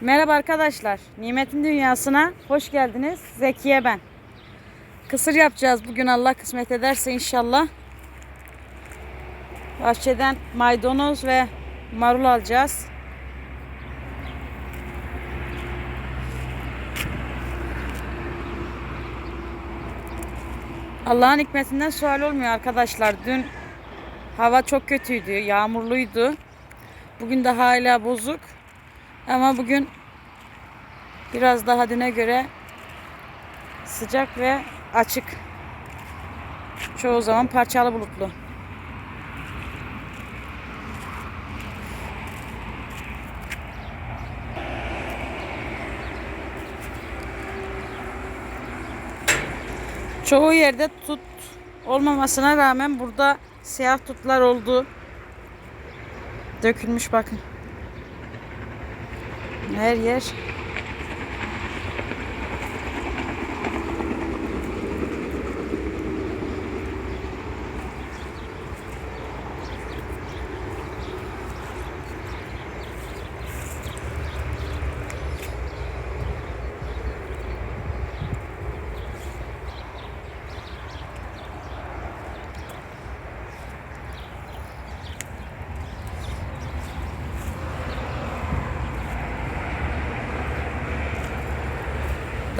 Merhaba arkadaşlar. Nimetin Dünyası'na hoş geldiniz. Zekiye ben. Kısır yapacağız bugün Allah kısmet ederse inşallah. Bahçeden maydanoz ve marul alacağız. Allah'ın hikmetinden sual olmuyor arkadaşlar. Dün hava çok kötüydü, yağmurluydu. Bugün de hala bozuk. Ama bugün biraz daha düne göre sıcak ve açık. Çoğu zaman parçalı bulutlu. Çoğu yerde tut olmamasına rağmen burada siyah tutlar oldu. Dökülmüş bakın. Her yer.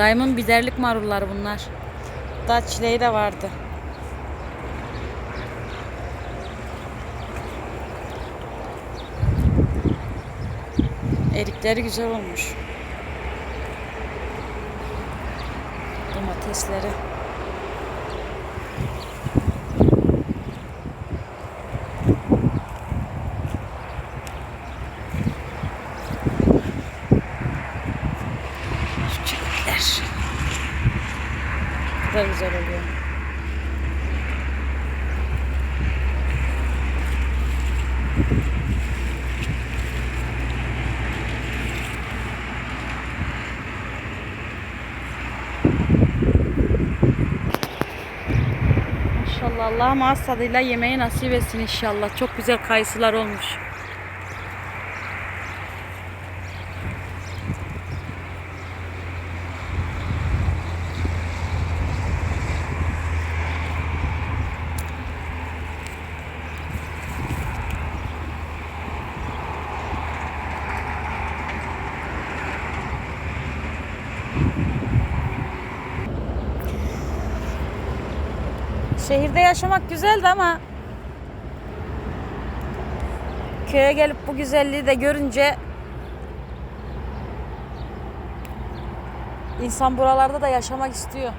Daimin biberlik marulları bunlar. Daha çileği de vardı. Erikleri güzel olmuş. Domatesleri. Şu çilekler. Ne kadar güzel oluyor. Allah'ım ağız tadıyla yemeği nasip etsin inşallah. Çok güzel kayısılar olmuş. Şehirde yaşamak güzeldi ama köye gelip bu güzelliği de görünce insan buralarda da yaşamak istiyor.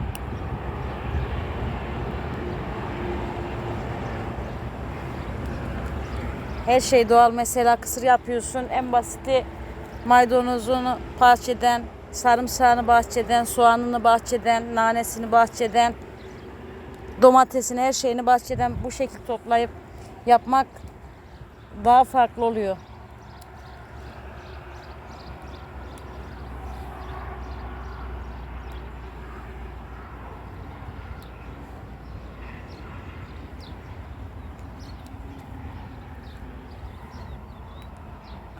Her şey doğal mesela kısır yapıyorsun. En basiti maydanozunu bahçeden, sarımsağını bahçeden, soğanını bahçeden, nanesini bahçeden, domatesini, her şeyini bahçeden bu şekilde toplayıp yapmak daha farklı oluyor.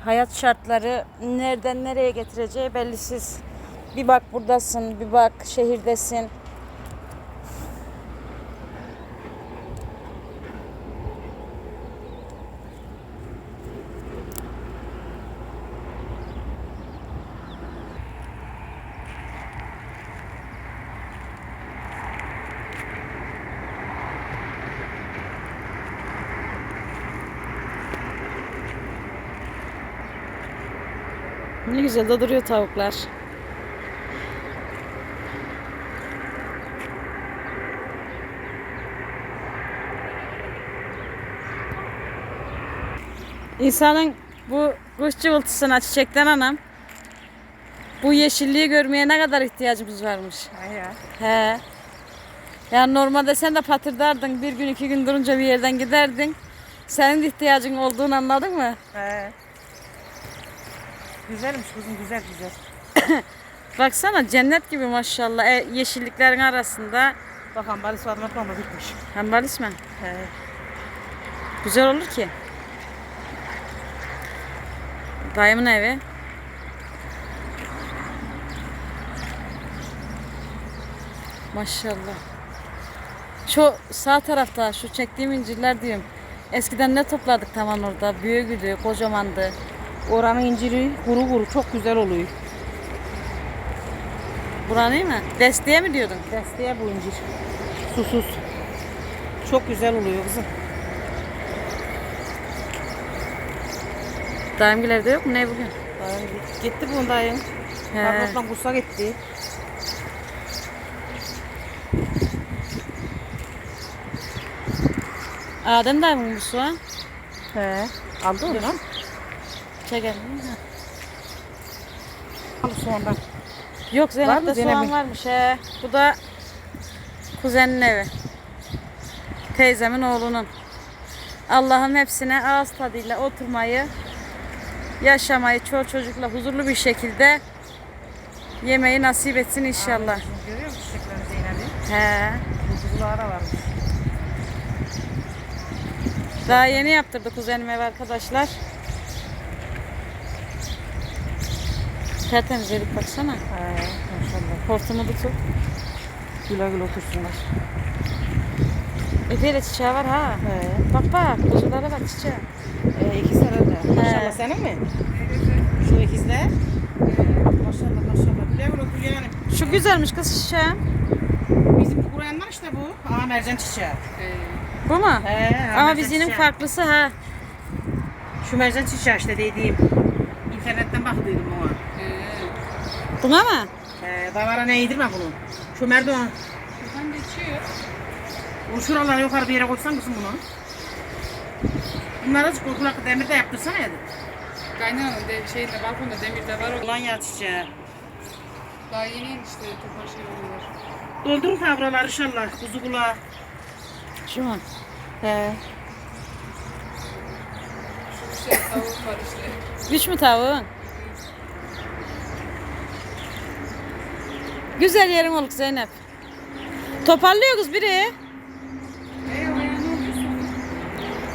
Hayat şartları nereden nereye getireceği bellisiz. Bir bak buradasın, bir bak şehirdesin. Ne güzel de duruyor tavuklar. İnsanın bu kuş cıvıltısına çiçekten anam bu yeşilliği görmeye ne kadar ihtiyacımız varmış. Ya. He. Yani normalde sen de patırdardın bir gün iki gün durunca bir yerden giderdin. Senin de ihtiyacın olduğunu anladın mı? He. Güzelmiş kuzum güzel güzel. Baksana cennet gibi maşallah e, yeşilliklerin arasında. Bak ambalis var ama bitmiş. Ambalis mi? He. Güzel olur ki. Dayımın evi. Maşallah. Şu sağ tarafta şu çektiğim incirler diyorum. Eskiden ne topladık tamam orada. Büyüğüydü, kocamandı. Oranın inciri kuru kuru çok güzel oluyor. Buranın değil mi? Desteğe mi diyordun? Desteğe bu incir. Susuz. Çok güzel oluyor kızım. Dayımgil evde yok mu? Ne bugün? Dayım git- gitti bunun dayım. Karnottan kursa gitti. Adem dayımın bu soğan. He. Aldı onu lan. Çekelim. Soğandan. Yok Var Zeynep'te mı soğan Zeynep'in? varmış he. Bu da kuzenin evi. Teyzemin oğlunun. Allah'ım hepsine ağız tadıyla oturmayı, yaşamayı, çoğu çocukla huzurlu bir şekilde yemeyi nasip etsin inşallah. Görüyor musun çiçeklerini Zeynep'i? He. Kuzuları varmış. Daha yeni yaptırdı kuzenim ev arkadaşlar. Tertemiz yedik baksana. He. Maşallah. Hortumu da tut. Güle güle otursunlar. Epey çiçeği var ha. He. Bak bak kuzulara bak çiçeği. E, ikisi herhalde. Maşallah senin mi? Şu ikizler. Maşallah maşallah. Güle güle otur yani. Şu güzelmiş kız çiçeği. Bizim bu kuruyanlar işte bu. Aa mercan çiçeği. Bu mu? He, Ama mercan bizinin çiçeği. farklısı ha. Şu mercan çiçeği işte dediğim. İnternetten. Buna mı? Ee, davara ne yedirme bunu. Şu merdiven. Buradan geçiyor. O şuralara yukarı bir yere koysan kızım bunu. Bunları azıcık kulak demir de yaptırsana ya. Kaynananın de, şeyinde, balkonda demirde var. Ulan ya çiçeği. Daha yeni yeni işte topar şey oluyor. Doldurun kavralar inşallah. Kuzu kulağı. Şu mu? He. Şu şey tavuk var işte. Üç mü tavuğun? Güzel yerin oluk Zeynep. Toparlıyor kız biri.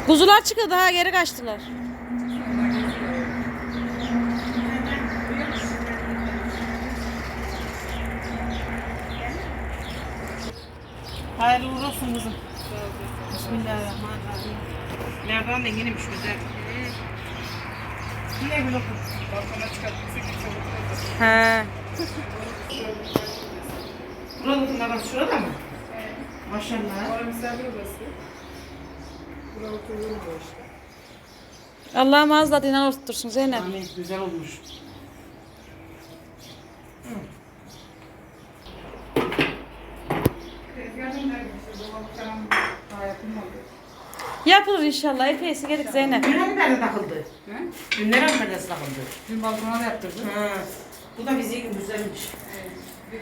Kuzular çıktı daha geri kaçtılar. Hayırlı uğurlu olsun kızım. Bismillahirrahmanirrahim. Merdiven de yeniymiş güzel. Güle güle otur. Balkona çıkartmışsın. He. Burada oturmadan şurada mı? Maşallah. Orada misafir odası. Buraya oturuyorum bu işte. Allah'ım ağız tadıyla oturtursun Zeynep. Amin. Güzel olmuş. Yapılır inşallah. Epeysi gerek Zeynep. Dün hangi perde takıldı? He? Dün nereye perdesi takıldı? Dün balkona da yaptırdım. Ha. Bu da bizi güzelmiş. Evet. Bir.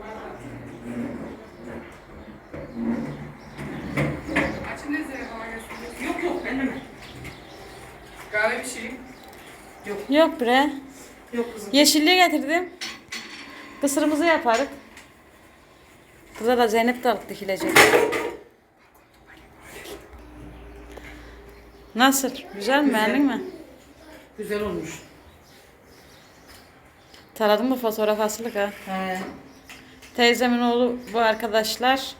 Var. Açın ne zevk ama. Yok yok elleme. Kahve pişireyim. Yok bre. Yok kızım. Yeşilliği getirdim. Kısırımızı yaparız. Burada da Zeynep de alıp dikilecek. Nasıl? Güzel mi? Beğendin mi? Güzel olmuş. Taradın mı fotoğraf asılık ha? He. Teyzemin oğlu bu arkadaşlar.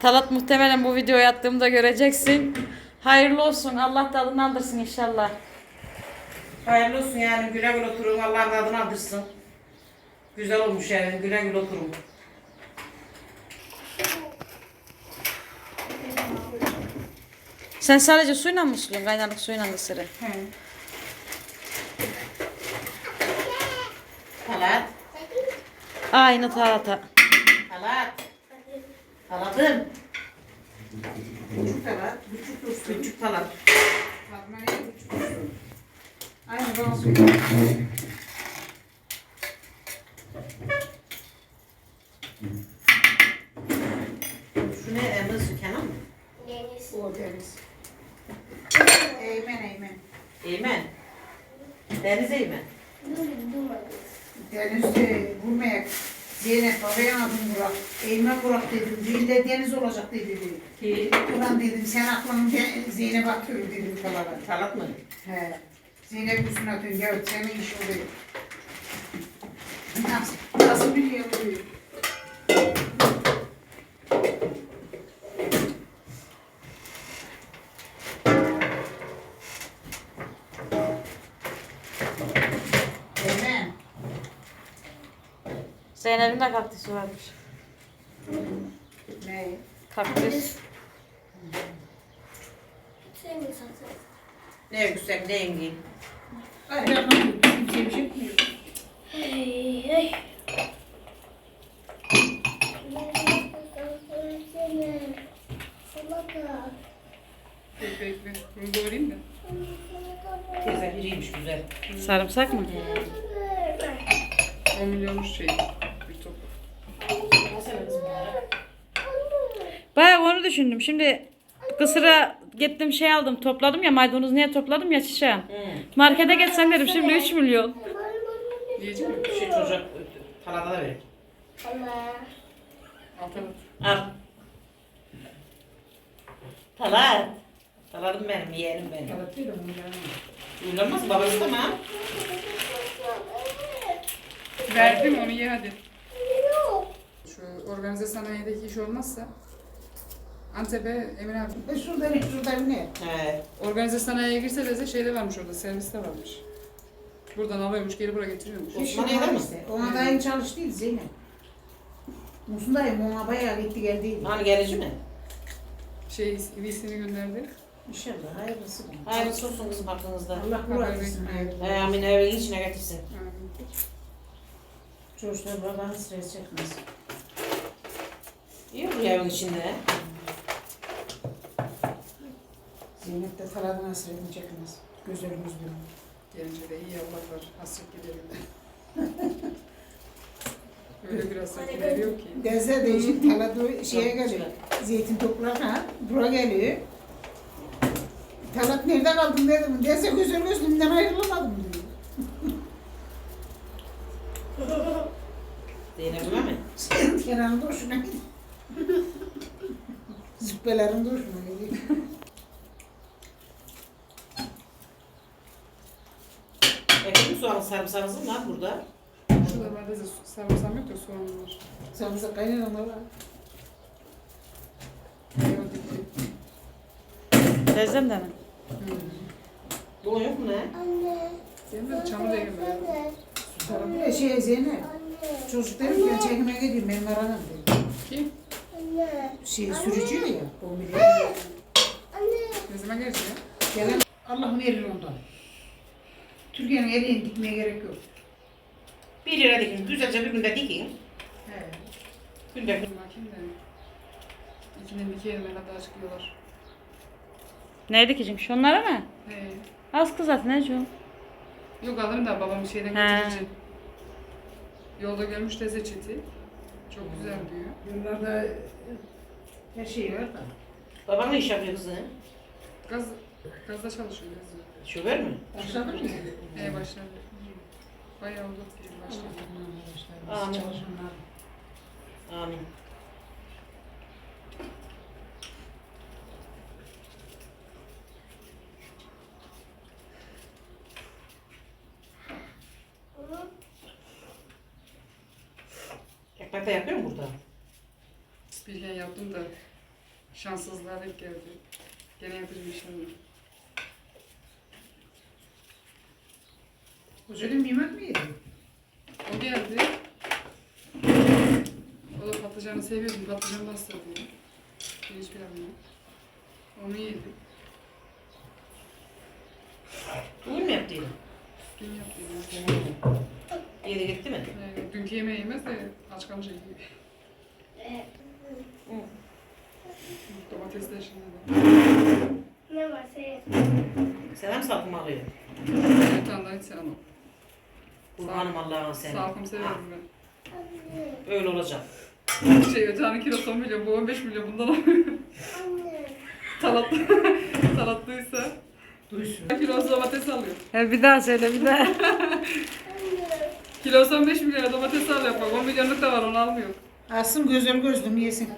Talat muhtemelen bu videoyu attığımda göreceksin. Hayırlı olsun. Allah tadını aldırsın inşallah. Hayırlı olsun yani güle güle oturun. Allah'ın adını aldırsın. Güzel olmuş yani güle güle oturun. Sen sadece suyla mı suluyorsun? Kaynalık suyla ısırı. He. Talat. Aynı Talat'a. Talat. Talat'ım. Küçük talat. Küçük dursun. Küçük. Fatma buçuk? Aynı bana söyle. Şu ne Emre Kenan mı? O deniz. Eymen. Deniz Eymen. Denizde vurmaya Zeynep babaya adım Burak. Eymen Burak dedim. Dilde deniz olacak dedi. Ki Ulan dedim sen aklını de- Zeynep atıyor dedim falan. Talat mı? He. Zeynep üstüne atıyorsun. Evet senin iş oluyor. Zeynep'in de kaktüsü varmış. Ne? Kaktüs. Ne yüksek ne engin. Bekle. Bunu doğrayayım mı? Teyze biriymiş güzel. Sarımsak mı? 10 milyonmuş şey. Bir toplu. Nasıl kızım ya? Bayağı onu düşündüm. Şimdi kısıra gittim şey aldım topladım ya maydanoz niye topladım ya çiçeğim. Markete geçsem dedim şimdi 3 milyon. Yiyecek mi? Şu çocuk talada da verir. Altan Al. Talat. Taladım benim yeğenim benim. Uyulanmaz babası da mı? Verdim onu ye hadi. Şu organize sanayideki iş olmazsa Antep'e Emin abi. E şurada ne, şurada ne? He. Organize sanayiye girse de şeyde varmış orada, serviste varmış. Buradan alıyormuş, geri buraya getiriyormuş. Osmaniye'de mi? işte. Ona dayım çalıştıydı Zeynep. Musun dayım ona bayağı gitti geldiydi. Hani gelici mi? Şey, VC'ni gönderdi. İnşallah hayırlısı. Hayırlısı olsun kızım hakkınızda. Allah hayırlı. He, amin evin içine getirsin. Çocuklar babanı stres çekmez. İyi olur evin içinde. Zeynep de taladın hasretini çekmez. Göz önümüz bir. Gelince de iyi Allah var, hasret giderim. Öyle biraz hasret gideriyor ki. Deze de işte taladı şeye geliyor. güzel. Zeytin toplarına. Bura geliyor. Talat nerede kaldın dedim. Deze gözüm gözümden ayrılamadım diyor. Zeynep'ime mi? Senin kenarında hoşuna gidiyor. Züppelerin de hoşuna gidiyor. Ekmek soğan sarımsağınızın var burada. Şurada bende de sarımsam yok da soğan var. Sarımsak kaynar ama var. Teyzem de mi? Bu yok mu ne? Benim de çamur değil mi? Sarım bir şey Zeynep. Çocuk dedim ki çekime gidiyorum benim aranım dedi. Kim? Şey sürücüydü ya. Bombilya. Ne zaman gelecek ya? Gelen Allah'ın eli ondan. Türkiye'nin elini dikmeye gerek yok. Bir lira dikin, güzelce bir günde dikin. He. Günde Bakayım da. İkinin iki yerine kadar çıkıyorlar. Neydi ki çünkü şunlara mı? He. Az kız zaten ne şu? Yok alırım da babam bir şeyden He. getirecek. Yolda görmüş teyze çiti. Çok güzel diyor. Yollarda her şey var da. Baban ne iş yapıyor kızım? Gaz, gazda çalışıyor gazda. Şoför mü? Başladın mı? He başladı. Bayağı oldu başladı. Amin. Amin. Ekmek de yapıyor mu burada? Bilgen yaptım da şanssızlığa denk geldi. Gene yapacağım inşallah. Güzelim yemek mi yedin? O geldi. O da patlıcanı seviyordum. Patlıcan bastırdı. Pirinç pilavını. Onu yedim. Bugün mü yaptı yine? Gün yaptım. Yedi gitti mi? Yani dünkü yemeği yemez de aç kalınca yiyor. Domates de şimdi de. Ne var hem salkım alıyor. Bir tane daha hiç sevmem. Kurbanım Allah'ın seni. Salkım severim ben. Öyle olacak. Şey öteki kilo 10 milyon, bu 15 milyon bundan alıyor. Talat, talatlıysa. Duysun. Kilosu domates alıyor. Ya bir daha söyle bir daha. Kilosu 15 milyona domates alıyor. Bak 10 milyonluk da var onu almıyor. Alsın gözüm gözlüm yesin.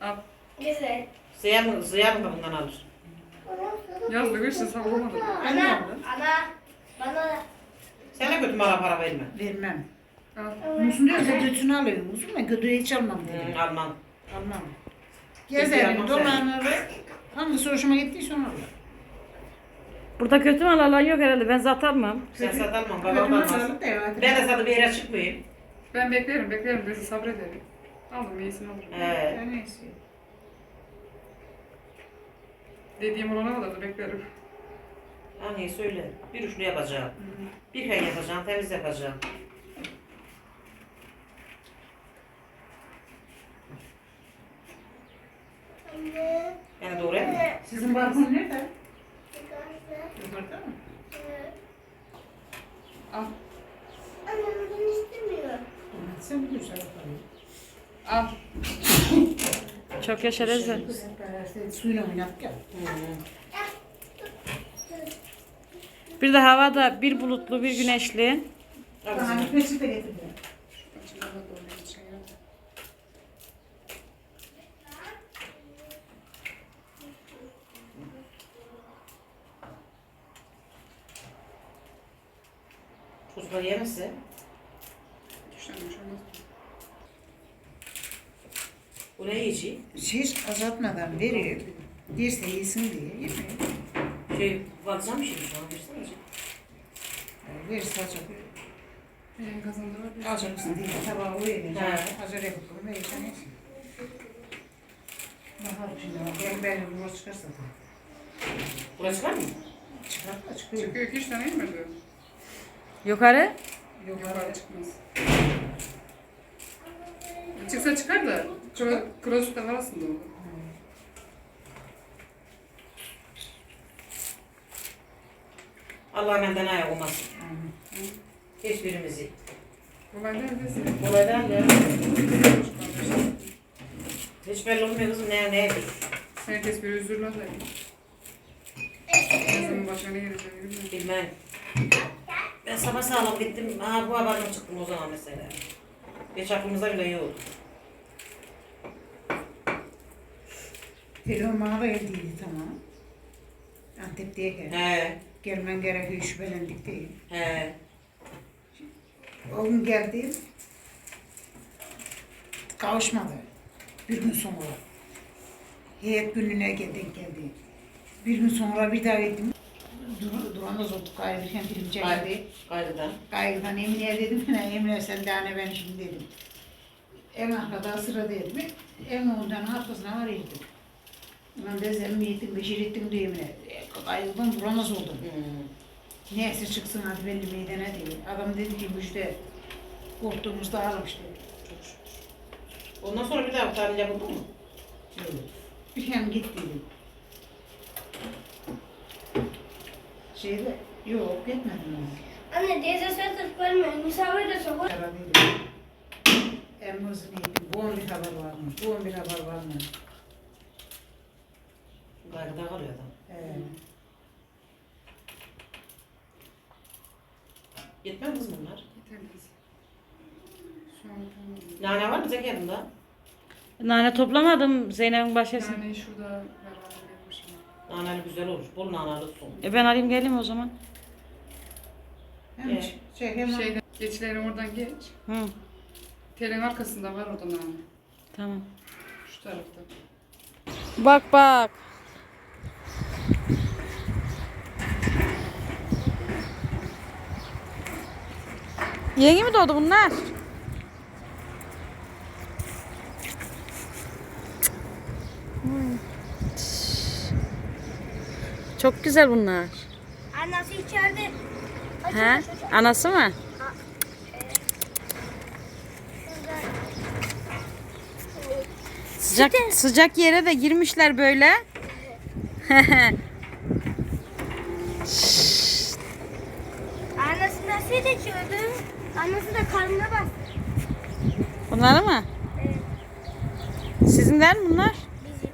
Al. Güzel. Ziya mı, ziya mı bundan alır? Yazlık işte savunmadı. Anne. Ana, bana Sen de kötü mala para verme. Vermem. Al. Musun diyorsa götünü alıyorum. Musun ben götüyü hiç almam dedim. Hı. Almam. Kesin Gezerim, almam dolanırım. Hangisi hoşuma gittiyse onu alırım. Burada kötü mal alan yok herhalde. Ben zaten almam. Sen sat almam. Götümü Babam almaz. Ben de sana bir yere çıkmayayım. Ben beklerim beklerim. Bizi sabrederim. Aldım iyisini alırım. He. Ben neyse. Dediğim olana kadar da beklerim. Anneyi söyle. Bir üçlü yapacağım. Bir kere yapacağım. Temiz yapacağım. anne, Yani doğru mu? Sizin balkon nerede? Yukarıda mı? Al. anne bunu istemiyor. Sen bakalım. Al. Çok yaşa suyla oynattık ya. Bir de havada bir bulutlu bir güneşli. Kızım. bir peçete getirdim. Düşenmiş olmaz. Bu ne yiyecek? Hiç azaltmadan veriyor. Derse yesin diye yemiyor. Şey, patlıcan mı şimdi şu an? Versene azıcık. Verirse azıcık. Benim kazandı var. bir- Azıcık değil. Tabağı He. verecek. Hazır yapıp verirsen yesin. Bakalım şimdi ama gel benim burası çıkarsa da. Burası çıkar mı? Çıkar da çıkıyor. Çıkıyor iki üç tane yemedi. Yukarı. Yukarı çıkmaz. Çıksa çıkar da crossfit var aslında o. Allah benden ayak olmasın. Hiçbirimizi. Kolay değil desin. Kolaydan ya. Hiç belli olmuyor kızım ne ne Herkes bir özürlü da. Ne zaman başına ne geleceğini bilmiyorum. bilmem. Ben sabah sağlam gittim. Ha bu haberden çıktım o zaman mesela. Hiç aklımızda bile yok. Telefon bana da geldiydi tamam. Antep'teyken. He Gelmen gerekiyor şüphelendik değil. he. O gün geldim. Kavuşmadı. Bir gün sonra. Heyet gününe denk geldi. Bir gün sonra bir daha gittim. Dur, duramaz olduk ayrılırken film çekildi. Kaydı. Kaydıdan. Kaygıdan Emine'ye dedim ki ne Emine sen de anne ben şimdi dedim. En arkada sıra dedim. En ondan arkasına var yedim. Ben de zemmiyetim, beşirettim diye Emine. Kaygıdan duramaz oldum. Hmm. Neyse çıksın hadi belli meydana diye. Adam dedi ki müjde korktuğumuzda ağlamış dedi. Çok şükür. Ondan sonra bir daha tahlil yapıldı mı? Bir hem git dedim. Şeyde yok gitmedim ben. Anne teyze sen de vermiyor. Misafir de. En hızlı neydi? Bu on bir haber var mı? Bu on bir haber var mı? Kaygıda kalıyor adam. Ee, Yetmez kız bunlar. Yeter kız. Şu an tamam. Nane var mı Zeki yanında? Nane toplamadım Zeynep'in bahçesine. Yani şurada beraber gelmişim. Naneli güzel olur. Bol naneli olsun. E ben alayım geleyim o zaman. hem Evet. şey hem Şeyden, geçilerin oradan geç. Hı, Telin arkasında var orada nane. tamam. Şu tarafta. Bak bak. Yeni mi doğdu bunlar? Çok güzel bunlar. Annesi içeride. He? Anası mı? Sıcak sıcak yere de girmişler böyle. Annesi nasıl içiyordu? Annesi de karnına bastı. Bunları mı? Sizinler mi bunlar? Bizim.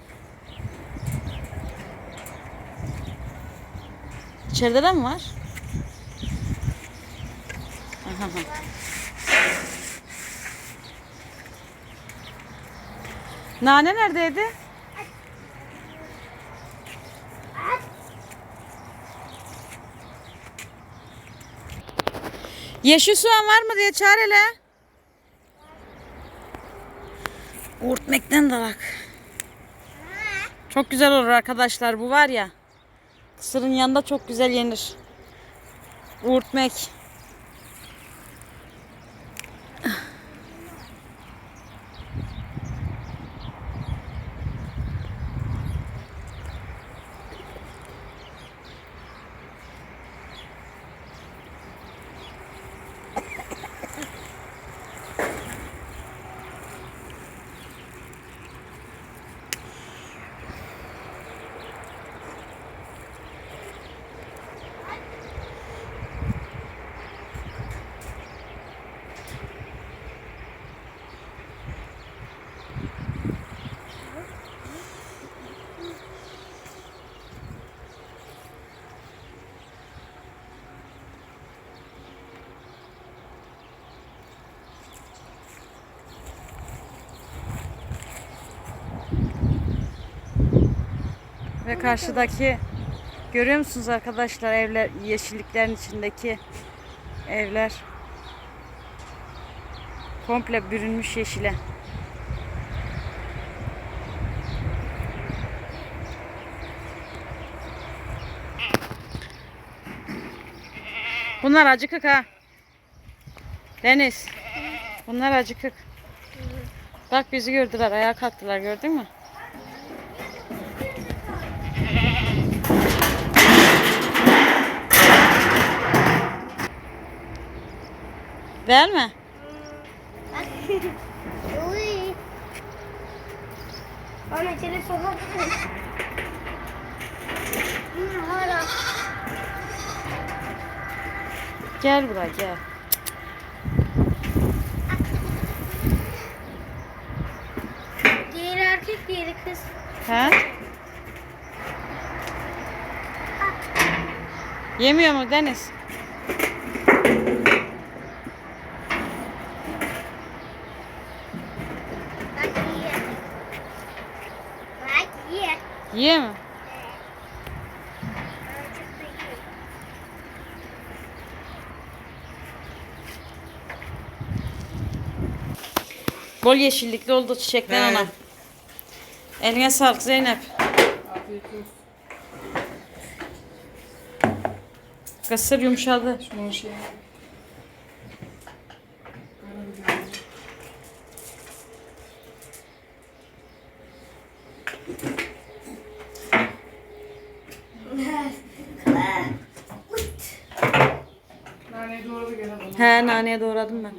İçeride de mi var? Aha. Nane neredeydi? Yeşil soğan var mı diye çağır hele. Uğurtmekten dalak. Çok güzel olur arkadaşlar bu var ya. Kısırın yanında çok güzel yenir. Uğurtmek. Ve karşıdaki görüyor musunuz arkadaşlar evler yeşilliklerin içindeki evler komple bürünmüş yeşile. Bunlar acıkık ha. Deniz. Bunlar acıkık. Bak bizi gördüler, ayağa kalktılar gördün mü? Mi? Uy. Bana içeri sokak. Gel buraya gel. Diğeri erkek, diğeri kız. He? Yemiyor mu Deniz? Bak yiyor. Bak da yiyor. Bol yeşillikli oldu çiçekler He. ana. Eline sağlık Zeynep. Afiyet olsun. Kısır yumuşadı. Şunu şey. He naneye doğradım ben.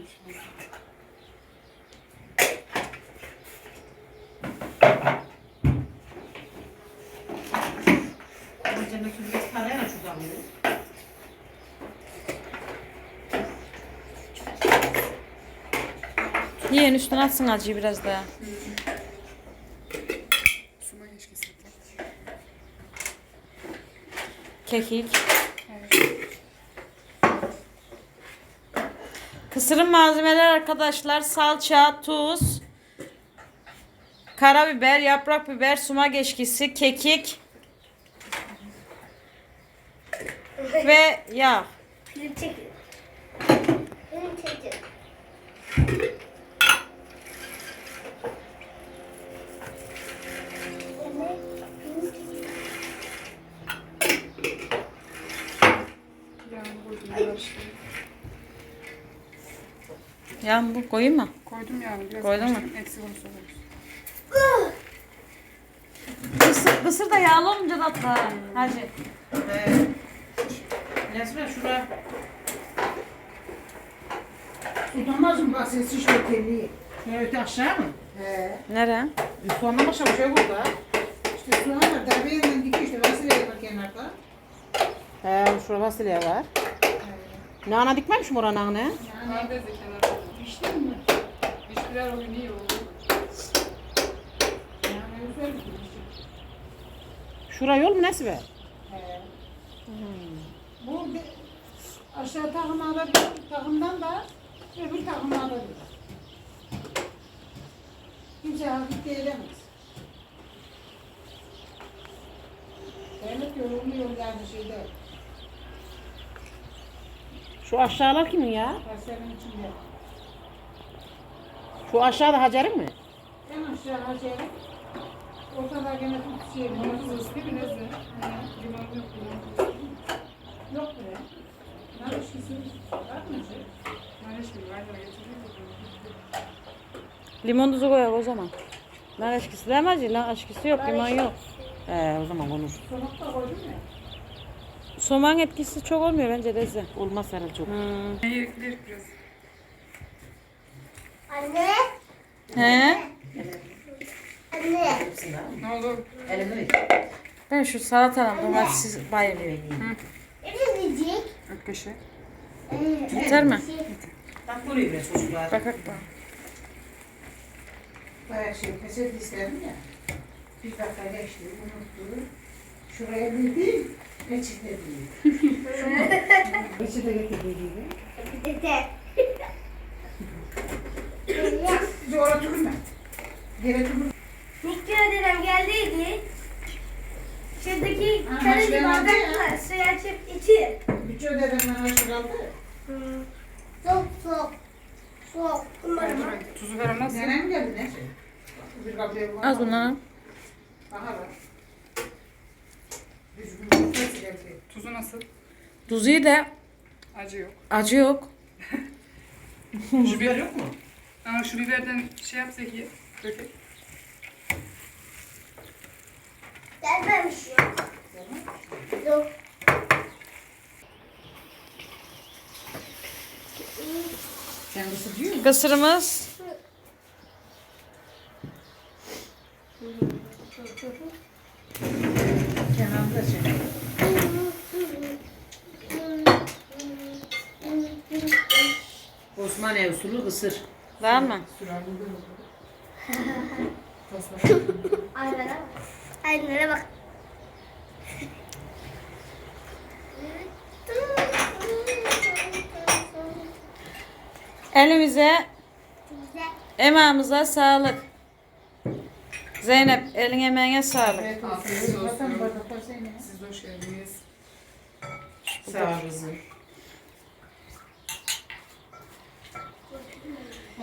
Cennet sürpriz parayla şuradan. Yiyin üstüne atsın acıyı biraz daha. Kekik. Kısırın malzemeler arkadaşlar salça, tuz, karabiber, yaprak biber, suma geçkisi, kekik ve yağ. Film çekiyor. Film çekiyor. Mı bu koyayım mı? Koydum yağını. Biraz Koydun mu? Eksik olursa koyarız. Kısır, kısır da yağlı olunca tatlı. ha. Hacı. He. Resmen şura. Tutamaz mı bak sesi işte telli. Şöyle öte aşağı mı? He. Nere? Sonra başa bir şey burada. İşte soğan var. Darbe yerinden dikiyor işte. Vasıya var kenarda. He, şurada fasulye var. Nana dikmemiş mi oranın nane? Var dedi kenarda. İşte mi? Piştiler o gün iyi oldu. Yani güzel bir şey. Şura yol mu nesi be? Bu de, aşağı takım alır, takımdan da öbür takım alır. Kimse hafif gelemez. Devlet yorulmuyor yani şeyde. Şu aşağılar kimin ya? Senin içinde. Şu aşağıda Hacer'in mi? En aşağı Hacer'e. Ortada gene tut şey. Limonsuz değil mi Neze? Limon yok. Yok be. Nar eşkisi var mı? Nar eşkili var da getireyim de. Limon tuzu koyak o zaman. Nar eşkisi demez ya. Nar eşkisi yok. Limon yok. Ee, o zaman konuş. Somak da koydun ya. Soğan etkisi çok olmuyor bence Deze. Olmaz herhalde çok. Hmm. Neyi ekler biraz? Anne. He? Anne. Ne oldu? Ben şu salatadan domatessiz bayılıyorum. Ne diyecek? Öp kaşı. Yeter mi? Tatlı oluyor biraz çocuklar. Bak bak bak. Bayağı şey peset istedim ya. Bir dakika geçti, unuttu. Şuraya bildim, peçete değil. Peçete getirdiydi. Dede. Bir oraya tükürme. Yere tükürme. Mikro dedem geldiydi. Şuradaki Aha, kare bir şuraya bardak nerede ya? var. Suyu açıp içi. Bütçe ödeden aşı kaldı. Soğuk soğuk. Soğuk. Umarım. Tuzu ver nasıl? Nenem geldi ne? Bir kapıya koyma. Az bundan al. Aha bak. Düzgün bir ses geldi. Tuzu nasıl? Tuzu iyi de Acı yok. acı yok. Biber yok mu? Ama şu biberden şey yapsak ya. Dökek. Gelmemiş ya. Yok. Sen ısıtıyor musun? Kısırımız Kenarda sen. Osmaniye usulü kısır. Var mı? Bak. Aynara bak. Elimize, emeğimize sağlık. Zeynep, elin emeğine sağlık. Afiyet olsun. Siz de hoş geldiniz. Sağ ol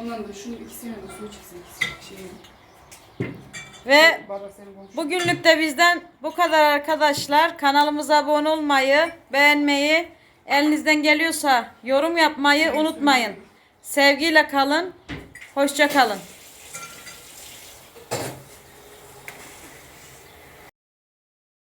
Ondan da şunun ikisine de su çıksın. ikisi Şey, Ve bardak senin komşun. bugünlük de bizden bu kadar arkadaşlar. Kanalımıza abone olmayı, beğenmeyi, elinizden geliyorsa yorum yapmayı unutmayın. Sevgiyle kalın, hoşça kalın.